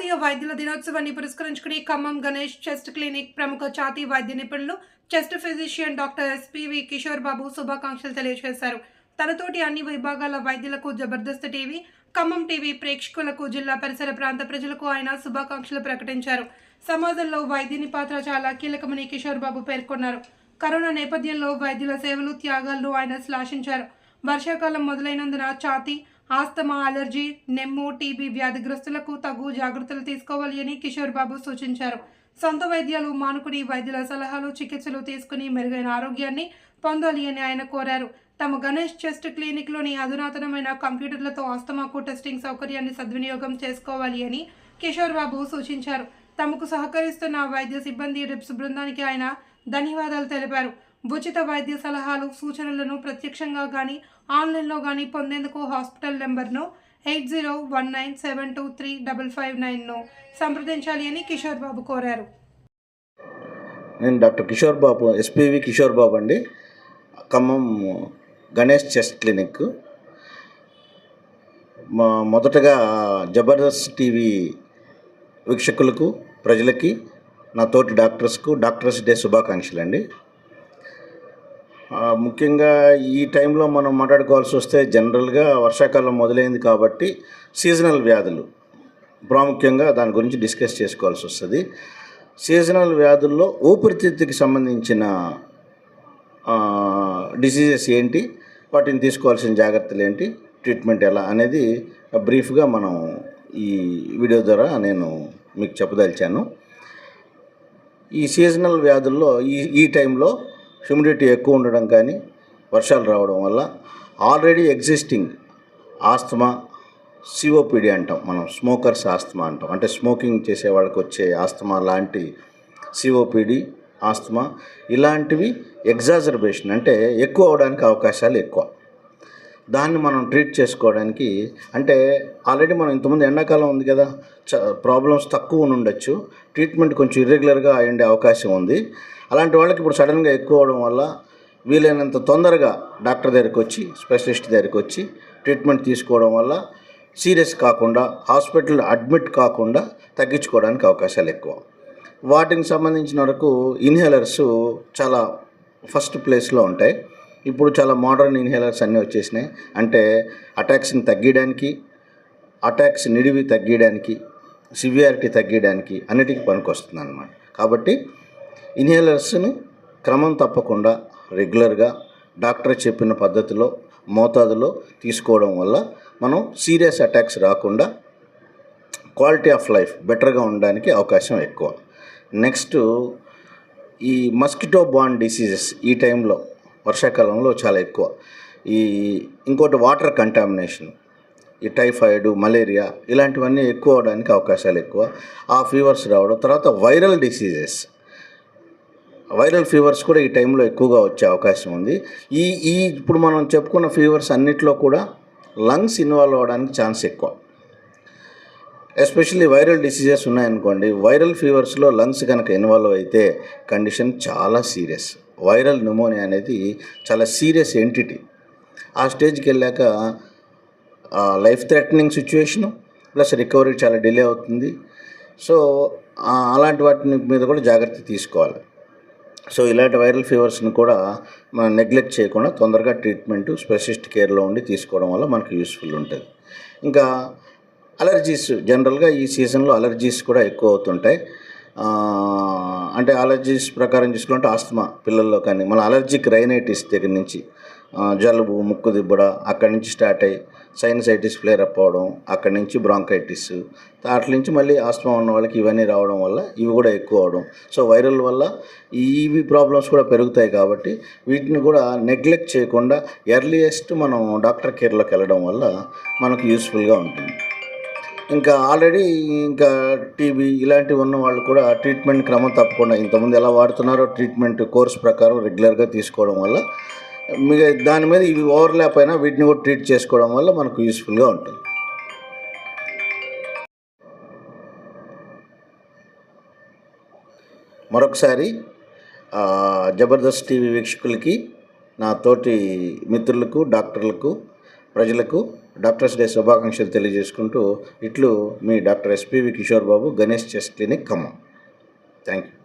జాతీయ వైద్యుల దినోత్సవాన్ని పురస్కరించుకుని ఖమ్మం గణేష్ చెస్ట్ క్లినిక్ ప్రముఖ ఛాతీ వైద్య నిపుణులు chest physician doctor S P V Kishore Babu శుభాకాంక్షలు తెలియజేశారు. తనతోటి అన్ని విభాగాల వైద్యులకు జబర్దస్త్ టీవీ ఖమ్మం టీవీ ప్రేక్షకులకు జిల్లా పరిసర ప్రాంత ప్రజలకు ఆయన శుభాకాంక్షలు ప్రకటించారు. సమాజంలో వైద్యుని పాత్ర చాలా కీలకమని కిషోర్ బాబు పేర్కొన్నారు. కరోనా నేపథ్యంలో వైద్యుల సేవలు త్యాగాలను ఆయన శ్లాఘించారు. వర్షాకాలం మొదలైనందున ఛాతీ ఆస్తమా అలర్జీ నెమ్ము టీబీ వ్యాధిగ్రస్తులకు తగు జాగ్రత్తలు తీసుకోవాలి అని కిషోర్ బాబు సూచించారు. సొంత వైద్యాలు మానుకుని వైద్యుల సలహాలు చికిత్సలు తీసుకుని మెరుగైన ఆరోగ్యాన్ని పొందాలి అని ఆయన కోరారు. తమ గణేష్ చెస్ట్ క్లినిక్లోని అధునాతనమైన కంప్యూటర్లతో ఆస్తమాకు టెస్టింగ్ సౌకర్యాన్ని సద్వినియోగం చేసుకోవాలి అని కిషోర్ బాబు సూచించారు. తమకు సహకరిస్తున్న వైద్య సిబ్బంది రిప్స్ బృందానికి ఆయన ధన్యవాదాలు తెలిపారు. ఉచిత వైద్య సలహాలు సూచనలను ప్రత్యక్షంగా కానీ ఆన్లైన్లో కానీ పొందేందుకు హాస్పిటల్ నెంబర్ను eight zero one nine seven two three double five నైన్ను సంప్రదించాలి అని కిషోర్ బాబు కోరారు. నేను doctor Kishore Babu S P V Kishore Babu అండి. Khammam Ganesh chest clinic. మా మొదటగా జబర్దస్త్ టీవీ వీక్షకులకు ప్రజలకి నా తోటి డాక్టర్స్కు డాక్టర్స్ డే శుభాకాంక్షలు అండి ముఖ్యంగా ఈ టైంలో మనం మాట్లాడుకోవాల్సి వస్తే జనరల్గా వర్షాకాలం మొదలైంది కాబట్టి సీజనల్ వ్యాధులు ప్రాముఖ్యంగా దాని గురించి డిస్కస్ చేసుకోవాల్సి వస్తుంది. సీజనల్ వ్యాధుల్లో ఊపిరితిత్తుకి సంబంధించిన డిసీజెస్ ఏంటి వాటిని తీసుకోవాల్సిన జాగ్రత్తలు ఏంటి ట్రీట్మెంట్ ఎలా అనేది బ్రీఫ్గా మనం ఈ వీడియో ద్వారా నేను మీకు చెప్పదలిచాను. ఈ సీజనల్ వ్యాధుల్లో ఈ ఈ టైంలో హ్యూమిడిటీ ఎక్కువ ఉండడం కానీ వర్షాలు రావడం వల్ల ఆల్రెడీ ఎగ్జిస్టింగ్ ఆస్తమా సిఓపిడి అంటాం మనం స్మోకర్స్ ఆస్తమా అంటాం. అంటే స్మోకింగ్ చేసే వాళ్ళకి వచ్చే ఆస్తమా లాంటి సిఓపిడి ఆస్తమా ఇలాంటివి ఎగ్జాజర్బేషన్ అంటే ఎక్కువ అవడానికి అవకాశాలు ఎక్కువ. దాన్ని మనం ట్రీట్ చేసుకోవడానికి అంటే ఆల్రెడీ మనం ఇంతకుముందు ఎండాకాలం ఉంది కదా చ ప్రాబ్లమ్స్ తక్కువ ఉండొచ్చు ట్రీట్మెంట్ కొంచెం ఇర్రెగ్యులర్గా అయ్యే అవకాశం ఉంది. అలాంటి వాళ్ళకి ఇప్పుడు సడన్గా ఎక్కువ అవడం వల్ల వీలైనంత తొందరగా డాక్టర్ దగ్గరికి వచ్చి స్పెషలిస్ట్ దగ్గరికి వచ్చి ట్రీట్మెంట్ తీసుకోవడం వల్ల సీరియస్ కాకుండా హాస్పిటల్ అడ్మిట్ కాకుండా తగ్గించుకోవడానికి అవకాశాలు ఎక్కువ. వాటికి సంబంధించిన వరకు ఇన్హేలర్స్ చాలా ఫస్ట్ ప్లేస్లో ఉంటాయి. ఇప్పుడు చాలా మోడర్న్ ఇన్హేలర్స్ అన్నీ వచ్చేసినాయి. అంటే అటాక్స్ని తగ్గించడానికి అటాక్స్ నిడివి తగ్గించడానికి సివియారిటీ తగ్గించడానికి అన్నిటికీ పనికొస్తుంది అనమాట కాబట్టి ఇన్హేలర్స్ని క్రమం తప్పకుండా రెగ్యులర్గా డాక్టర్ చెప్పిన పద్ధతిలో మోతాదులో తీసుకోవడం వల్ల మనం సీరియస్ అటాక్స్ రాకుండా క్వాలిటీ ఆఫ్ లైఫ్ బెటర్గా ఉండడానికి అవకాశం ఎక్కువ. నెక్స్ట్ ఈ మస్కిటో బాన్ డిసీజెస్ ఈ టైంలో వర్షాకాలంలో చాలా ఎక్కువ. ఈ ఇంకోటి వాటర్ కంటామినేషన్ ఈ టైఫాయిడ్ మలేరియా ఇలాంటివన్నీ ఎక్కువ అవడానికి అవకాశాలు ఎక్కువ. ఆ ఫీవర్స్ రావడం తర్వాత వైరల్ డిసీజెస్ వైరల్ ఫీవర్స్ కూడా ఈ టైంలో ఎక్కువగా వచ్చే అవకాశం ఉంది. ఈ ఈ ఇప్పుడు మనం చెప్పుకున్న ఫీవర్స్ అన్నిట్లో కూడా లంగ్స్ ఇన్వాల్వ్ అవ్వడానికి ఛాన్స్ ఎక్కువ. ఎస్పెషల్లీ వైరల్ డిసీజెస్ ఉన్నాయనుకోండి వైరల్ ఫీవర్స్లో లంగ్స్ కనుక ఇన్వాల్వ్ అయితే కండిషన్ చాలా సీరియస్ వైరల్ న్యూమోనియా అనేది చాలా సీరియస్ ఎంటిటీ. ఆ స్టేజ్కి వెళ్ళాక life threatening situation plus recovery చాలా డిలే అవుతుంది. సో అలాంటి వాటి మీద కూడా జాగ్రత్త తీసుకోవాలి. సో ఇలాంటి వైరల్ ఫీవర్స్ని కూడా మనం నెగ్లెక్ట్ చేయకుండా తొందరగా ట్రీట్మెంట్ స్పెషలిస్ట్ కేర్లో ఉండి తీసుకోవడం వల్ల మనకు యూస్ఫుల్ ఉంటుంది. ఇంకా అలర్జీస్ జనరల్గా ఈ సీజన్లో అలర్జీస్ కూడా ఎక్కువ అవుతుంటాయి. అంటే అలర్జీస్ ప్రకారం చూసుకుంటే ఆస్తమా పిల్లల్లో కానీ మన అలర్జిక్ రైనైటిస్ దగ్గర నుంచి జలుబు ముక్కు దిబ్బడ అక్కడి నుంచి స్టార్ట్ అయ్యి సైనసైటిస్ ఫ్లేర్ అప్ అవడం అక్కడి నుంచి బ్రాంకైటిస్ అట్ల నుంచి మళ్ళీ ఆస్తమా ఉన్న వాళ్ళకి ఇవన్నీ రావడం వల్ల ఇవి కూడా ఎక్కువ అవడం. సో వైరల్ వల్ల ఇవి ప్రాబ్లమ్స్ కూడా పెరుగుతాయి కాబట్టి వీటిని కూడా నెగ్లెక్ట్ చేయకుండా ఎర్లియెస్ట్ మనం డాక్టర్ కేర్లోకి వెళ్ళడం వల్ల మనకు యూస్ఫుల్గా ఉంటుంది. ఇంకా ఆల్రెడీ ఇంకా టీబీ ఇలాంటివి ఉన్న వాళ్ళు కూడా ట్రీట్మెంట్ క్రమం తప్పకుండా ఇంతకుముందు ఎలా వాడుతున్నారో ట్రీట్మెంట్ కోర్స్ ప్రకారం రెగ్యులర్గా తీసుకోవడం వల్ల మిగ దాని మీద ఇవి ఓవర్లాప్ అయినా వీటిని కూడా ట్రీట్ చేసుకోవడం వల్ల మనకు యూస్ఫుల్గా ఉంటుంది. మరొకసారి జబర్దస్త్ టీవీ వీక్షకులకి నా తోటి మిత్రులకు డాక్టర్లకు ప్రజలకు డాక్టర్స్ డే శుభాకాంక్షలు తెలియజేసుకుంటూ ఇట్లు మీ doctor S P V Kishore Babu Ganesh chest clinic Khammam. Thank you